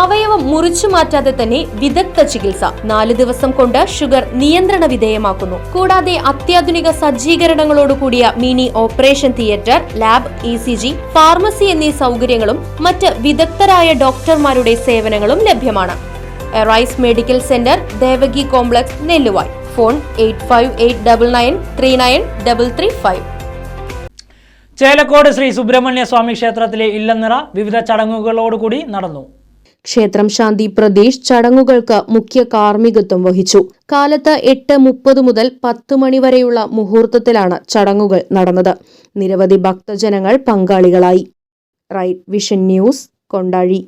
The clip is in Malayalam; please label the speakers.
Speaker 1: അവയവം മുറിച്ചു മാറ്റാതെ തന്നെ വിദഗ്ധ ചികിത്സ. നാല് ദിവസം കൊണ്ട് ഷുഗർ നിയന്ത്രണ വിധേയമാക്കുന്നു. കൂടാതെ അത്യാധുനിക സജ്ജീകരണങ്ങളോടുകൂടിയ mini operation theatre lab E C G pharmacy എന്നീ സൗകര്യങ്ങളും മറ്റ് വിദഗ്ധരായ ഡോക്ടർമാരുടെ സേവനങ്ങളും ലഭ്യമാണ്. Arise medical centre Devaki complex Nelluvai. Phone eight five eight double nine three nine double three five.
Speaker 2: Chelakode Shri Subrahmanya Swami ക്ഷേത്രത്തിലെ ഇല്ലനിറ വിവിധ ചടങ്ങുകളോടുകൂടി നടന്നു.
Speaker 1: ക്ഷേത്രം ശാന്തി പ്രദേശ് ചടങ്ങുകൾക്ക് മുഖ്യ കാർമ്മികത്വം വഹിച്ചു. കാലത്ത് എട്ട് മുപ്പത് മുതൽ പത്ത് മണിവരെയുള്ള മുഹൂർത്തത്തിലാണ് ചടങ്ങുകൾ നടന്നത്. നിരവധി ഭക്തജനങ്ങൾ പങ്കാളികളായി. Right vision news Kondazhi.